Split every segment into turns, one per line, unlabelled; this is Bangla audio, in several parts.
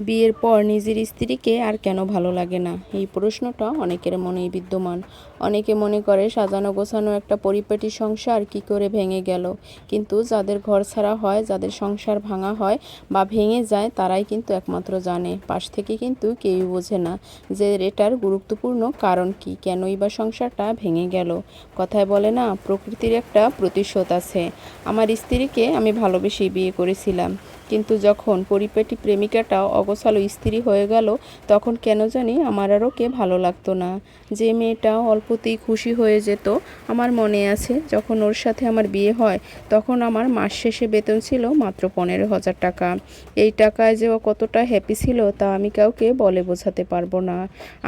বিয়ের পর নিজের স্ত্রীকে আর কেন ভালো লাগে না? এই প্রশ্নটা অনেকের মনেই বিদ্যমান। অনেকে মনে করে সাজানো গোছানো একটা পরিপাটি সংসার কি করে ভেঙে গেল? কিন্তু যাদের ঘর ছাড়া হয়, যাদের সংসার ভাঙা হয় বা ভেঙে যায়, তারাই কিন্তু একমাত্র জানে। পাশ থেকে কিন্তু কেউই বোঝে না যে এটার গুরুত্বপূর্ণ কারণ কি, কেনই বা সংসারটা ভেঙে গেল। কথায় বলে না, প্রকৃতির একটা প্রতিশোধ আছে। আমার স্ত্রীকে আমি ভালোবেসেই বিয়ে করেছিলাম। কিন্তু যখন পরিপাটি প্রেমিকাটা অগোছালো স্ত্রী হয়ে গেল, তখন কেন জানি আমার আর ওকে ভালো লাগতো না। যে মেয়েটা অল্পতেই খুশি হয়ে যেত, আমার মনে আছে, যখন ওর সাথে আমার বিয়ে হয়, তখন আমার মাস শেষে বেতন ছিল মাত্র পনেরো হাজার টাকা। এই টাকায় যে ও কতটা হ্যাপি ছিল, তা আমি কাউকে বলে বোঝাতে পারব না।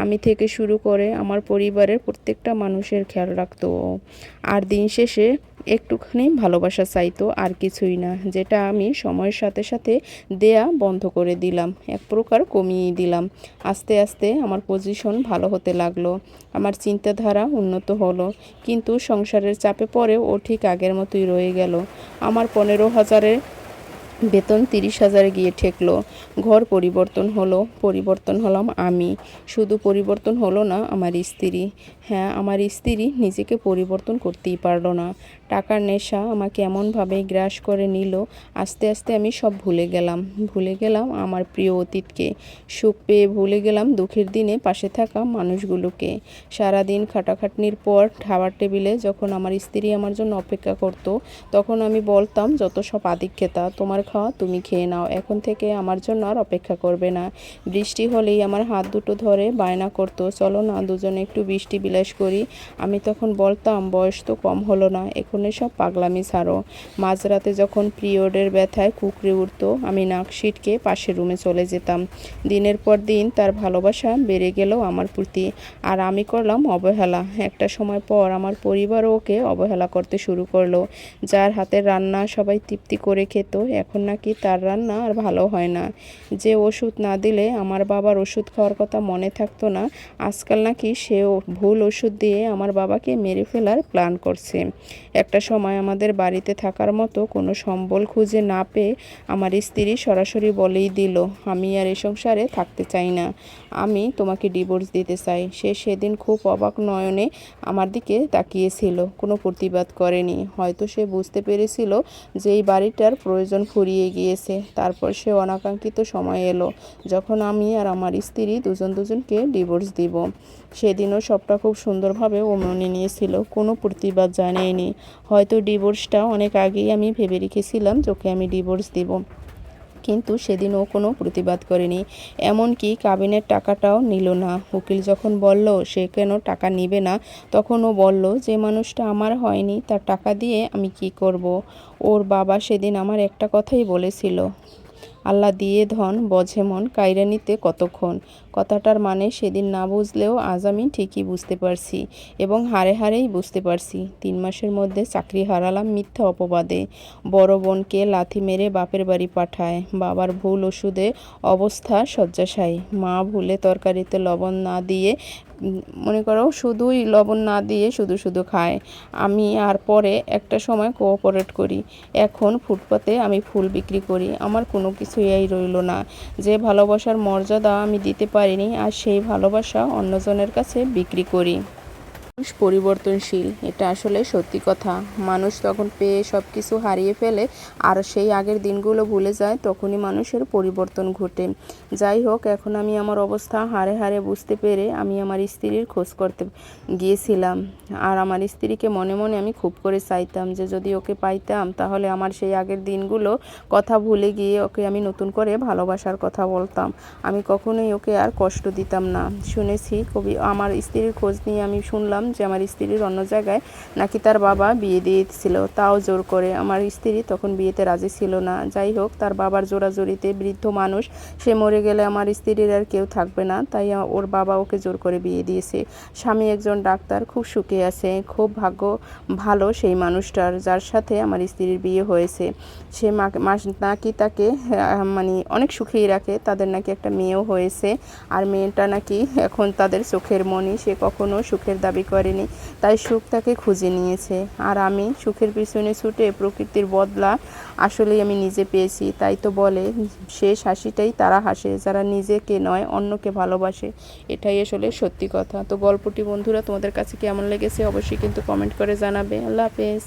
আমি থেকে শুরু করে আমার পরিবারের প্রত্যেকটা মানুষের খেয়াল রাখতো। আর দিন শেষে একটুখানি ভালোবাসা চাইতো আর কিছুই না, যেটা আমি সময়ের সাথে সাথে দেয়া বন্ধ করে দিলাম, এক প্রকার কমিয়ে দিলাম। আস্তে আস্তে আমার পজিশন ভালো হতে লাগল, আমার চিন্তাধারা উন্নত হলো, কিন্তু সংসারের চাপে পড়ে ও ঠিক আগের মতোই রয়ে গেল। আমার পনেরো হাজারের বেতন তিরিশ হাজারে গিয়ে ঠেকলো। ঘর পরিবর্তন হলো, পরিবর্তন হলাম আমি। শুধু পরিবর্তন হলো না, আমার স্ত্রী। হ্যাঁ আমার স্ত্রী নিজেকে পরিবর্তন করতেই পারল না। টাকার নেশা আমাকে এমনভাবে গ্রাস করে নিল, আস্তে আস্তে আমি সব ভুলে গেলাম। ভুলে গেলাম আমার প্রিয় অতীতকে। সুখ পেয়ে ভুলে গেলাম দুঃখের দিনে পাশে থাকা মানুষগুলোকে। সারাদিন খাটাখাটনির পর খাবার টেবিলে যখন আমার স্ত্রী আমার জন্য অপেক্ষা করত, তখন আমি বলতাম, যত সব আদিক্ষেতা, তোমার খাওয়া তুমি খেয়ে নাও। এখন থেকে আমার জন্য আর অপেক্ষা করবে না। বৃষ্টি হলেই আমার হাত দুটো ধরে বায়না করতো, চলো না, দুজনে একটু বৃষ্টি বিলাস করি। আমি তখন বলতাম, বয়স তো কম হলো না, এখন সব পাগলামি ছাড়ো। মাঝরাতে যখন পিরিয়ডের ব্যথায় কুকড়ে উঠতো, আমি নাক সিটকে পাশের রুমে চলে যেতাম। দিনের পর দিন তার ভালোবাসা বেড়ে গেল আমার প্রতি। আর আমি করলাম অবহেলা। একটা সময় পর আমার পরিবারও ওকে অবহেলা করতে শুরু করল। যার হাতের রান্না সবাই তৃপ্তি করে খেত, এখন নাকি তার রান্না আর ভালো হয় না। যে ওষুধ না দিলে আমার বাবার ওষুধ খাওয়ার কথা মনে থাকতো না, আজকাল নাকি সেও ভুল ওষুধ দিয়ে আমার বাবাকে মেরে ফেলার প্ল্যান করছে। একটা সময় আমাদের বাড়িতে থাকার মতো কোনো সম্বল খুঁজে না পেয়ে আমার স্ত্রী সরাসরি বলেই দিল, আমি আর এ সংসারে থাকতে চাই না। আমি তোমাকে ডিভোর্স দিতে চাই। সে সেদিন খুব অবাক নয়নে আমার দিকে তাকিয়েছিল, কোনো প্রতিবাদ করেনি। হয়তো সে বুঝতে পেরেছিল যে এই বাড়িটার প্রয়োজন ফুরিয়ে গিয়েছে। তারপর সে অনাকাঙ্ক্ষিত সময় এলো, যখন আমি আর আমার স্ত্রী দুজন দুজনকে ডিভোর্স দিব। সেদিনও সবটা খুব সুন্দরভাবে ও মেনে নিয়েছিল, কোনো প্রতিবাদ জানায়নি। হয়তো ডিভোর্সটা অনেক আগেই আমি ভেবে রেখেছিলাম যে ওকে আমি ডিভোর্স দিব। কিন্তু সেদিন ও কোনো প্রতিবাদ করেনি। এমনকি কাবিনের টাকাটাও নিল না। উকিল যখন বলল, সে কেন টাকা নিবে না? তখন ও বলল, যে মানুষটা আমার হয়নি, তার টাকা দিয়ে আমি কি করব? ওর বাবা সেদিন আমার একটা কথাই বলেছিল। আল্লাহ দিয়ে ধন, বঝে মন কাইরা নিতে কতক্ষণ? কথাটার মানে সেদিন না বুঝলেও আজ আমি ঠিকই বুঝতে পারছি এবং হারে হারেই বুঝতে পারছি। তিন মাসের মধ্যে চাকরি হারালাম মিথ্যা অপবাদে। বড় বোনকে লাথি মেরে বাপের বাড়ি পাঠায়। বাবার ভুল ওষুধে অবস্থা শয্যাশায়ী। মা ভুলে তরকারিতে লবণ না দিয়ে মনে করো শুধুই লবণ না দিয়ে শুধু শুধু খায়। আমি আর পরে একটা সময় কোঅপারেট করি। এখন ফুটপাতে আমি ফুল বিক্রি করি। আমার কোনো কিছুই এই রইল না। যে ভালোবাসার মর্যাদা আমি দিতে পারিনি, আর সেই ভালোবাসা অন্যজনের কাছে বিক্রি করি। মানুষ পরিবর্তনশীল, এটা আসলে সত্যি কথা। মানুষ তখন পেয়ে সব কিছু হারিয়ে ফেলে, আর সেই আগের দিনগুলো ভুলে যায়, তখনই মানুষের পরিবর্তন ঘটে। যাই হোক, এখন আমি আমার অবস্থা হারে হারে বুঝতে পেরে আমি আমার স্ত্রীর খোঁজ করতে গিয়েছিলাম। আর আমার স্ত্রীকে মনে মনে আমি খুব করে চাইতাম যে যদি ওকে পাইতাম, তাহলে আমার সেই আগের দিনগুলো কথা ভুলে গিয়ে ওকে আমি নতুন করে ভালোবাসার কথা বলতাম। আমি কখনোই ওকে আর কষ্ট দিতাম না। শুনেছি কবি, আমার স্ত্রীর খোঁজ নিয়ে আমি শুনলাম যে আমার স্ত্রীর অন্য জায়গায় নাকি তার বাবা বিয়ে দিয়েছিল। তাও জোর করে। আমার স্ত্রী তখন বিয়েতে রাজি ছিল না। যাই হোক, তার বাবার জোরাজোরিতে বৃদ্ধ মানুষ, সে মরে গেলে আমার স্ত্রীর আর কেউ থাকবে না। তাই ওর বাবা ওকে জোর করে বিয়ে দিয়েছে। স্বামী একজন ডাক্তার, খুব সুখে আছে। খুব ভাগ্য ভালো সেই মানুষটার, যার সাথে আমার স্ত্রীর বিয়ে হয়েছে। সে নাকি তাকে মানে অনেক সুখেই রাখে। তাদের নাকি একটা মেয়েও হয়েছে। আর মেয়েটা নাকি এখন তাদের চোখের মনি সে কখনো সুখের দাবি করেনি তাই সুখ তাকে খুঁজে নিয়েছে। আর আমি সুখের পিছনে ছুটে প্রকৃতির বদলা আসলেই আমি নিজে পেয়েছি। তাই তো বলে শেষ হাসিটাই তারা হাসে, যারা নিজেকে নয়, অন্যকে ভালোবাসে। এটাই আসলে সত্যি কথা। তো গল্পটি বন্ধুরা, তোমাদের কাছে কেমন লেগেছে? অবশ্যই কিন্তু কমেন্ট করে জানাবে। আল্লাহ হাফেজ।